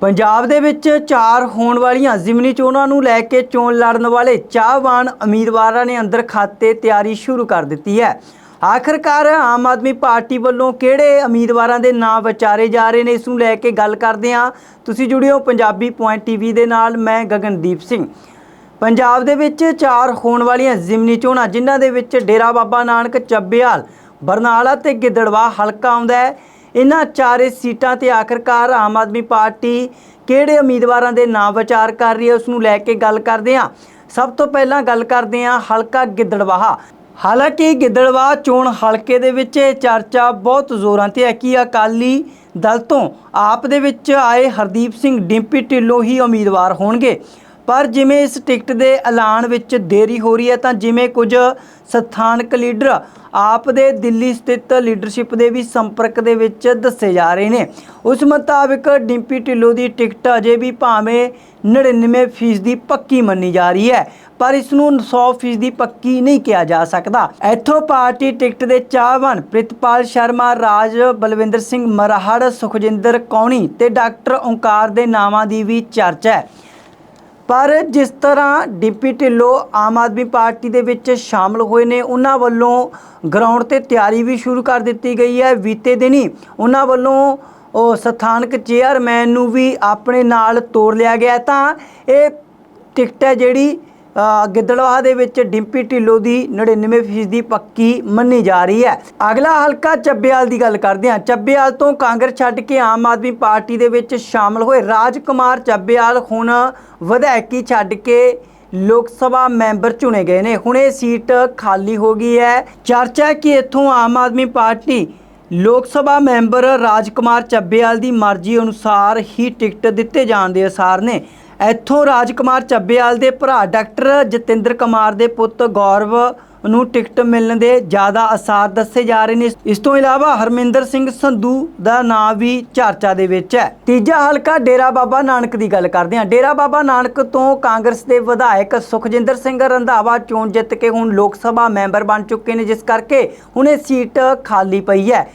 ਪੰਜਾਬ ਦੇ ਵਿੱਚ ਚਾਰ ਹੋਣ ਵਾਲੀਆਂ ਜ਼ਿਮਨੀ ਚੋਣਾਂ ਨੂੰ ਲੈ ਕੇ ਚੋਣ ਲੜਨ ਵਾਲੇ ਚਾਹਵਾਨ ਉਮੀਦਵਾਰਾਂ ਨੇ ਅੰਦਰ ਖਾਤੇ ਤਿਆਰੀ ਸ਼ੁਰੂ ਕਰ ਦਿੱਤੀ ਹੈ। ਆਖਰਕਾਰ ਆਮ ਆਦਮੀ ਪਾਰਟੀ ਵੱਲੋਂ ਕਿਹੜੇ ਉਮੀਦਵਾਰਾਂ ਦੇ ਨਾਂ ਵਿਚਾਰੇ ਜਾ ਰਹੇ ਨੇ, ਇਸ ਨੂੰ ਲੈ ਕੇ ਗੱਲ ਕਰਦੇ ਹਾਂ। ਤੁਸੀਂ ਜੁੜਿਓ ਪੰਜਾਬੀ ਪੁਆਇੰਟ ਟੀਵੀ ਦੇ ਨਾਲ, ਮੈਂ ਗਗਨਦੀਪ ਸਿੰਘ। ਪੰਜਾਬ ਦੇ ਵਿੱਚ ਚਾਰ ਹੋਣ ਵਾਲੀਆਂ ਜ਼ਿਮਨੀ ਚੋਣਾਂ, ਜਿਨ੍ਹਾਂ ਦੇ ਵਿੱਚ ਡੇਰਾ ਬਾਬਾ ਨਾਨਕ ਚੱਬੇਵਾਲ ਬਰਨਾਲਾ ਤੇ ਗਿੱਦੜਵਾ ਹਲਕਾ ਆਉਂਦਾ ਹੈ। ਇਹਨਾਂ ਚਾਰੇ ਸੀਟਾਂ ਤੇ ਆਖਰਕਾਰ ਆਮ ਆਦਮੀ ਪਾਰਟੀ ਕਿਹੜੇ ਉਮੀਦਵਾਰਾਂ ਦੇ ਨਾਂ ਵਿਚਾਰ ਕਰ ਰਹੀ ਹੈ, ਉਸ ਨੂੰ ਲੈ ਕੇ ਗੱਲ ਕਰਦੇ ਹਾਂ। ਸਭ ਤੋਂ ਪਹਿਲਾਂ ਗੱਲ ਕਰਦੇ ਹਾਂ ਹਲਕਾ ਗਿੱਦੜਵਾਹਾ। ਹਾਲਾਂਕਿ ਗਿੱਦੜਵਾ ਚੋਣ ਹਲਕੇ ਦੇ ਵਿੱਚ ਇਹ ਚਰਚਾ ਬਹੁਤ ਜ਼ੋਰਾਂ ਤੇ ਹੈ ਕਿ ਅਕਾਲੀ ਦਲ ਤੋਂ ਆਪ ਦੇ ਵਿੱਚ ਆਏ ਹਰਦੀਪ ਸਿੰਘ ਡਿੰਪੀ ਢਿੱਲੋਂ ਹੀ ਉਮੀਦਵਾਰ ਹੋਣਗੇ। ਪਰ ਜਿਵੇਂ ਇਸ ਟਿਕਟ ਦੇ ਐਲਾਨ ਵਿੱਚ ਦੇਰੀ ਹੋ ਰਹੀ ਹੈ, ਤਾਂ ਜਿਵੇਂ ਕੁਝ ਸਥਾਨਕ ਲੀਡਰ ਆਪ ਦੇ ਦਿੱਲੀ ਸਥਿਤ ਲੀਡਰਸ਼ਿਪ ਦੇ ਵੀ ਸੰਪਰਕ ਦੇ ਵਿੱਚ ਦੱਸੇ ਜਾ ਰਹੇ ਨੇ। ਉਸ ਮੁਤਾਬਿਕ ਡਿੰਪੀ ਢਿੱਲੋਂ ਦੀ ਟਿਕਟ ਅਜੇ ਵੀ ਭਾਵੇਂ 99% ਦੀ ਪੱਕੀ ਮੰਨੀ ਜਾ ਰਹੀ ਹੈ, ਪਰ ਇਸ ਨੂੰ 100% ਦੀ ਪੱਕੀ ਨਹੀਂ ਕਿਹਾ ਜਾ ਸਕਦਾ। ਇੱਥੋਂ ਪਾਰਟੀ ਟਿਕਟ ਦੇ ਚਾਹਵਾਨ ਪ੍ਰਿਤਪਾਲ ਸ਼ਰਮਾ, ਰਾਜ ਬਲਵਿੰਦਰ ਸਿੰਘ ਮਰਾਹੜ, ਸੁਖਜਿੰਦਰ ਕੌਣੀ ਤੇ ਡਾਕਟਰ ਓਂਕਾਰ ਦੇ ਨਾਵਾਂ ਦੀ ਵੀ ਚਰਚਾ ਹੈ। ਪਰ ਜਿਸ ਤਰ੍ਹਾਂ ਡਿੰਪੀ ਢਿੱਲੋਂ ਆਮ ਆਦਮੀ ਪਾਰਟੀ ਦੇ ਵਿੱਚ ਸ਼ਾਮਲ ਹੋਏ ਨੇ, ਉਹਨਾਂ ਵੱਲੋਂ ਗਰਾਊਂਡ ਤੇ ਤਿਆਰੀ ਵੀ ਸ਼ੁਰੂ ਕਰ ਦਿੱਤੀ ਗਈ ਹੈ। ਬੀਤੇ ਦਿਨੀ ਉਹਨਾਂ ਵੱਲੋਂ ਉਹ ਸਥਾਨਕ ਚੇਅਰਮੈਨ ਨੂੰ ਵੀ ਆਪਣੇ ਨਾਲ ਤੋੜ ਲਿਆ ਗਿਆ ਤਾਂ ਇਹ ਟਿਕਟ ਹੈ ਜਿਹੜੀ ਗਿੱਦੜਵਾ ਦੇ ਵਿੱਚ ਡਿੰਪੀ ਢਿੱਲੋਂ ਦੀ 99% ਦੀ ਪੱਕੀ ਮੰਨੀ ਜਾ ਰਹੀ ਹੈ। ਅਗਲਾ ਹਲਕਾ ਚੱਬੇਵਾਲ ਦੀ ਗੱਲ ਕਰਦੇ ਹਾਂ। ਚੱਬੇਵਾਲ ਤੋਂ ਕਾਂਗਰਸ ਛੱਡ ਕੇ ਆਮ ਆਦਮੀ ਪਾਰਟੀ ਦੇ ਵਿੱਚ ਸ਼ਾਮਲ ਹੋਏ ਰਾਜਕੁਮਾਰ ਚੱਬੇਵਾਲ ਹੁਣ ਵਿਧਾਇਕੀ ਛੱਡ ਕੇ ਲੋਕ ਸਭਾ ਮੈਂਬਰ ਚੁਣੇ ਗਏ ਨੇ। ਹੁਣ ਇਹ ਸੀਟ ਖਾਲੀ ਹੋ ਗਈ ਹੈ। ਚਰਚਾ ਹੈ ਕਿ ਇੱਥੋਂ ਆਮ ਆਦਮੀ ਪਾਰਟੀ ਲੋਕ ਸਭਾ ਮੈਂਬਰ ਰਾਜਕੁਮਾਰ ਚੱਬੇਵਾਲ ਦੀ ਮਰਜ਼ੀ ਅਨੁਸਾਰ ਹੀ ਟਿਕਟ ਦਿੱਤੇ ਜਾਣ ਦੇ ਅਸਾਰ ਨੇ। ਇੱਥੋਂ ਰਾਜਕੁਮਾਰ ਚੱਬੇਵਾਲ ਦੇ ਭਰਾ ਡਾਕਟਰ ਜਤਿੰਦਰ ਕੁਮਾਰ ਦੇ ਪੁੱਤ ਗੌਰਵ ਨੂੰ ਟਿਕਟ ਮਿਲਣ ਦੇ ਜ਼ਿਆਦਾ ਅਸਾਰ ਦੱਸੇ ਜਾ ਰਹੇ ਨੇ। ਇਸ ਤੋਂ ਇਲਾਵਾ ਹਰਮਿੰਦਰ ਸਿੰਘ ਸੰਧੂ ਦਾ ਨਾਂ ਵੀ ਚਰਚਾ ਦੇ ਵਿੱਚ ਹੈ। ਤੀਜਾ ਹਲਕਾ ਡੇਰਾ ਬਾਬਾ ਨਾਨਕ ਦੀ ਗੱਲ ਕਰਦੇ ਹਾਂ। ਡੇਰਾ ਬਾਬਾ ਨਾਨਕ ਤੋਂ ਕਾਂਗਰਸ ਦੇ ਵਿਧਾਇਕ ਸੁਖਜਿੰਦਰ ਸਿੰਘ ਰੰਧਾਵਾ ਚੋਣ ਜਿੱਤ ਕੇ ਹੁਣ ਲੋਕ ਸਭਾ ਮੈਂਬਰ ਬਣ ਚੁੱਕੇ ਨੇ, ਜਿਸ ਕਰਕੇ ਹੁਣ ਇਹ ਸੀਟ ਖਾਲੀ ਪਈ ਹੈ।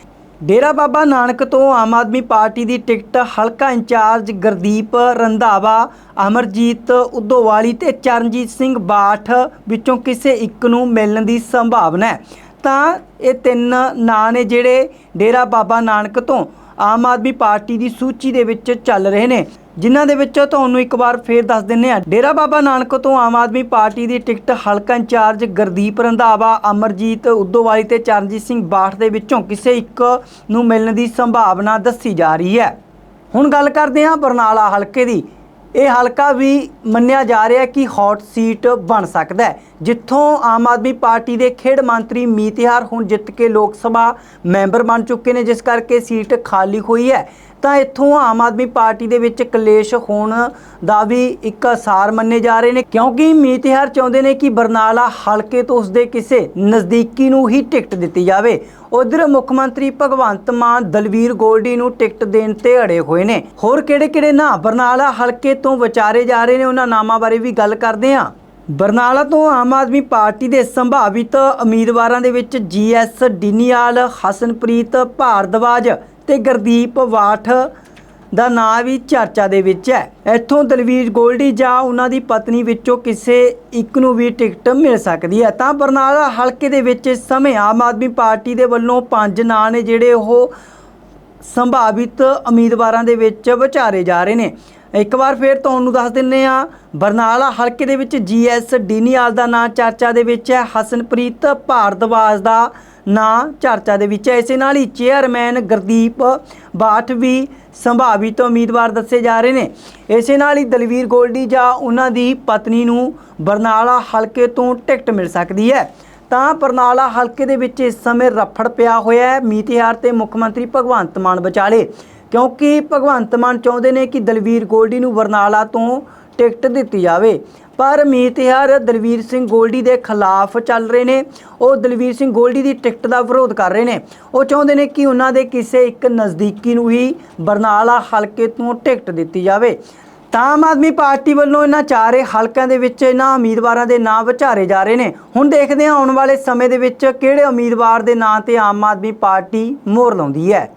ਡੇਰਾ ਬਾਬਾ ਨਾਨਕ ਤੋਂ ਆਮ ਆਦਮੀ ਪਾਰਟੀ ਦੀ ਟਿਕਟ ਹਲਕਾ ਇੰਚਾਰਜ ਗੁਰਦੀਪ ਰੰਧਾਵਾ, ਅਮਰਜੀਤ ਉਦੋਵਾਲੀ ਤੇ ਚਰਨਜੀਤ ਸਿੰਘ ਬਾਠ ਵਿੱਚੋਂ ਕਿਸੇ ਇੱਕ ਨੂੰ ਮਿਲਣ ਦੀ ਸੰਭਾਵਨਾ ਹੈ। ਤਾਂ ਇਹ ਤਿੰਨ ਨਾਂ ਨੇ ਜਿਹੜੇ ਡੇਰਾ ਬਾਬਾ ਨਾਨਕ ਤੋਂ ਆਮ ਆਦਮੀ ਪਾਰਟੀ ਦੀ ਸੂਚੀ ਦੇ ਵਿੱਚ ਚੱਲ ਰਹੇ ਨੇ। ਜਿਨ੍ਹਾਂ ਦੇ ਵਿੱਚ ਤੁਹਾਨੂੰ ਇੱਕ ਵਾਰ ਫੇਰ ਦੱਸ ਦਿੰਨੇ ਆ ਡੇਰਾ ਬਾਬਾ ਨਾਨਕ ਤੋਂ ਆਮ ਆਦਮੀ ਪਾਰਟੀ ਦੀ ਟਿਕਟ ਹਲਕਾ ਇੰਚਾਰਜ ਗੁਰਦੀਪ ਰੰਧਾਵਾ, ਅਮਰਜੀਤ ਉਦੋਵਾਲੀ ਤੇ ਚਰਨਜੀਤ ਸਿੰਘ ਬਾਠ ਦੇ ਵਿੱਚੋਂ ਕਿਸੇ ਇੱਕ ਨੂੰ ਮਿਲਣ ਦੀ ਸੰਭਾਵਨਾ ਦੱਸੀ ਜਾ ਰਹੀ ਹੈ। ਹੁਣ ਗੱਲ ਕਰਦੇ ਹਾਂ ਬਰਨਾਲਾ ਹਲਕੇ ਦੀ। ਇਹ ਹਲਕਾ ਵੀ ਮੰਨਿਆ ਜਾ ਰਿਹਾ ਕਿ ਹੌਟ ਸੀਟ ਬਣ ਸਕਦਾ ਹੈ। ਜਿੱਥੋਂ ਆਮ ਆਦਮੀ ਪਾਰਟੀ ਦੇ ਖੇਡ ਮੰਤਰੀ ਮੀਤਿਹਾਰ ਹੁਣ ਜਿੱਤ ਕੇ ਲੋਕ ਸਭਾ ਮੈਂਬਰ ਬਣ ਚੁੱਕੇ ਨੇ, ਜਿਸ ਕਰਕੇ ਸੀਟ ਖਾਲੀ ਹੋਈ ਹੈ। ਤਾਂ ਇੱਥੋਂ ਆਮ ਆਦਮੀ ਪਾਰਟੀ ਦੇ ਵਿੱਚ ਕਲੇਸ਼ ਹੋਣ ਦਾ ਵੀ ਇੱਕ ਅਸਾਰ ਮੰਨੇ ਜਾ ਰਹੇ ਨੇ। ਕਿਉਂਕਿ ਮੀਤਿਹਾਰ ਚਾਹੁੰਦੇ ਨੇ ਕਿ ਬਰਨਾਲਾ ਹਲਕੇ ਤੋਂ ਉਸਦੇ ਕਿਸੇ ਨਜ਼ਦੀਕੀ ਨੂੰ ਹੀ ਟਿਕਟ ਦਿੱਤੀ ਜਾਵੇ। ਉਧਰ ਮੁੱਖ ਮੰਤਰੀ ਭਗਵੰਤ ਮਾਨ ਦਲਵੀਰ ਗੋਲਡੀ ਨੂੰ ਟਿਕਟ ਦੇਣ ਤੇ ਅੜੇ ਹੋਏ ਨੇ। ਹੋਰ ਕਿਹੜੇ-ਕਿਹੜੇ ਨਾਂ ਬਰਨਾਲਾ ਹਲਕੇ ਤੋਂ ਵਿਚਾਰੇ ਜਾ ਰਹੇ ਨੇ, ਉਹਨਾਂ ਨਾਮਾਂ ਬਾਰੇ ਵੀ ਗੱਲ ਕਰਦੇ ਹਾਂ। ਬਰਨਾਲਾ ਤੋਂ ਆਮ ਆਦਮੀ ਪਾਰਟੀ ਦੇ ਸੰਭਾਵਿਤ ਉਮੀਦਵਾਰਾਂ ਦੇ ਵਿੱਚ ਜੀਐਸ ਡਿਨੀਆਲ, ਹਸਨਪ੍ਰੀਤ ਭਾਰਦਵਾਜ ਤੇ ਗੁਰਦੀਪ ਵਾਠ ਦਾ ਨਾਂ ਵੀ ਚਰਚਾ ਦੇ ਵਿੱਚ ਹੈ। ਇੱਥੋਂ ਦਲਵੀਰ ਗੋਲਡੀ ਜਾਂ ਉਹਨਾਂ ਦੀ ਪਤਨੀ ਵਿੱਚੋਂ ਕਿਸੇ ਇੱਕ ਨੂੰ ਵੀ ਟਿਕਟ ਮਿਲ ਸਕਦੀ ਹੈ। ਤਾਂ ਬਰਨਾਲਾ ਹਲਕੇ ਦੇ ਵਿੱਚ ਇਸ ਸਮੇਂ ਆਮ ਆਦਮੀ ਪਾਰਟੀ ਦੇ ਵੱਲੋਂ ਪੰਜ ਨਾਂ ਨੇ ਜਿਹੜੇ ਉਹ ਸੰਭਾਵਿਤ ਉਮੀਦਵਾਰਾਂ ਦੇ ਵਿੱਚ ਵਿਚਾਰੇ ਜਾ ਰਹੇ ਨੇ। ਇੱਕ ਵਾਰ ਫੇਰ ਤੁਹਾਨੂੰ ਦੱਸ ਦਿੰਨੇ ਆ, ਬਰਨਾਲਾ ਹਲਕੇ ਦੇ ਵਿੱਚ ਜੀਐਸ ਡੀਨੀਆਲ ਦਾ ਨਾਂ ਚਰਚਾ ਦੇ ਵਿੱਚ ਹੈ। ਹਸਨਪ੍ਰੀਤ ਭਾਰਦਵਾਜ ਦਾ ਨਾਂ ਚਰਚਾ ਦੇ ਵਿੱਚ ਹੈ। ਇਸੇ ਨਾਲ ਹੀ ਚੇਅਰਮੈਨ ਗੁਰਦੀਪ ਬਾਠ ਵੀ ਸੰਭਾਵਿਤ ਉਮੀਦਵਾਰ ਦੱਸੇ ਜਾ ਰਹੇ ਨੇ। ਇਸੇ ਨਾਲ ਹੀ ਦਲਵੀਰ ਗੋਲਡੀ ਜਾਂ ਉਹਨਾਂ ਦੀ ਪਤਨੀ ਨੂੰ ਬਰਨਾਲਾ ਹਲਕੇ ਤੋਂ ਟਿਕਟ ਮਿਲ ਸਕਦੀ ਹੈ। ਤਾਂ ਬਰਨਾਲਾ ਹਲਕੇ ਦੇ ਵਿੱਚ ਇਸ ਸਮੇਂ ਰਫੜ ਪਿਆ ਹੋਇਆ ਹੈ। ਮੀਤਿਹਾਰ ਤੇ ਮੁੱਖ ਮੰਤਰੀ ਭਗਵੰਤ ਮਾਨ ਵਿਚਾਲੇ, ਕਿਉਂਕਿ ਭਗਵੰਤ ਮਾਨ ਚਾਹੁੰਦੇ ਨੇ ਕਿ ਦਲਵੀਰ ਗੋਲਡੀ ਨੂੰ ਬਰਨਾਲਾ ਤੋਂ ਟਿਕਟ ਦਿੱਤੀ ਜਾਵੇ। ਪਰ ਮੀਤਿਹਾਰ ਦਲਵੀਰ ਸਿੰਘ ਗੋਲਡੀ ਦੇ ਖਿਲਾਫ ਚੱਲ ਰਹੇ ਨੇ। ਉਹ ਦਲਵੀਰ ਸਿੰਘ ਗੋਲਡੀ ਦੀ ਟਿਕਟ ਦਾ ਵਿਰੋਧ ਕਰ ਰਹੇ ਨੇ। ਉਹ ਚਾਹੁੰਦੇ ਨੇ ਕਿ ਉਹਨਾਂ ਦੇ ਕਿਸੇ ਇੱਕ ਨਜ਼ਦੀਕੀ ਨੂੰ ਹੀ ਬਰਨਾਲਾ ਹਲਕੇ ਤੋਂ ਟਿਕਟ ਦਿੱਤੀ ਜਾਵੇ। ਤਾਂ ਆਮ ਆਦਮੀ ਪਾਰਟੀ ਵੱਲੋਂ ਇਹਨਾਂ ਚਾਰੇ ਹਲਕਿਆਂ ਦੇ ਵਿੱਚ ਇਹਨਾਂ ਉਮੀਦਵਾਰਾਂ ਦੇ ਨਾਂ ਵਿਚਾਰੇ ਜਾ ਰਹੇ ਨੇ। ਹੁਣ ਦੇਖਦੇ ਹਾਂ ਆਉਣ ਵਾਲੇ ਸਮੇਂ ਦੇ ਵਿੱਚ ਕਿਹੜੇ ਉਮੀਦਵਾਰ ਦੇ ਨਾਂ ਤੇ ਆਮ ਆਦਮੀ ਪਾਰਟੀ ਮੋਹਰ ਲਾਉਂਦੀ ਹੈ।